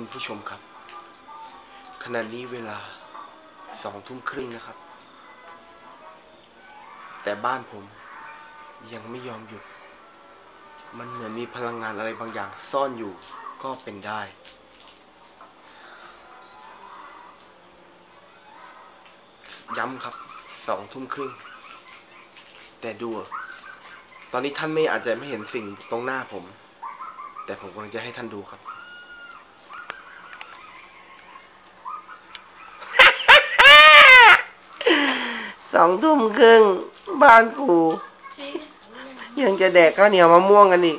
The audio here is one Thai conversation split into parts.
คุณผู้ชมครับ ขณะนี้เวลาสองทุ่มครึ่งนะครับ แต่บ้านผมยังไม่ยอมหยุด มันเหมือนมีพลังงานอะไรบางอย่างซ่อนอยู่ก็เป็นได้ ย้ำครับสองทุ่มครึ่ง แต่ดู ตอนนี้ท่านไม่อาจจะไม่เห็นสิ่งตรงหน้าผม แต่ผมกำลังจะให้ท่านดูครับ องทุ่มครึ่งบ้านกู ยังจะแดกข้าวเหนียวมะม่วงกันอีก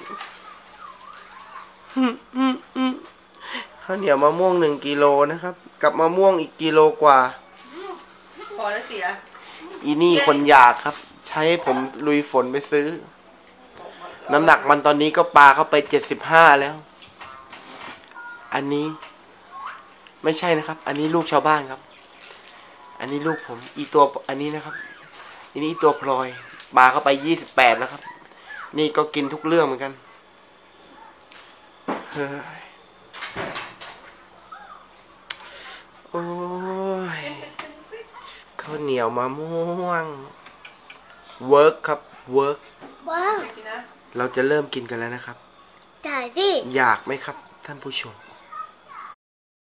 ข้าวเหนียวมะม่วงหนึ่งกิโลนะครับ กับมะม่วงอีกกิโลกว่า พอแล้วเสีย อีนี่คนอยากครับ ใช้ผมลุยฝนไปซื้อ น้ำหนักมันตอนนี้ก็ปลาเข้าไปเจ็ดสิบห้าแล้ว อันนี้ ไม่ใช่นะครับ อันนี้ลูกชาวบ้านครับ อันนี้ลูกผมอีตัวอันนี้นะครับอันนี้อีตัวพลอยปลาเข้าไปยี่สิบแปดแล้วครับ นี่ก็กินทุกเรื่องเหมือนกันเฮ้ยโอ้ยข้าวเหนียวมะม่วงเวิร์กครับเวิร์กว้าวกินนะเราจะเริ่มกินกันแล้วนะครับ จ่ายสิ อยากไหมครับ ท่านผู้ชม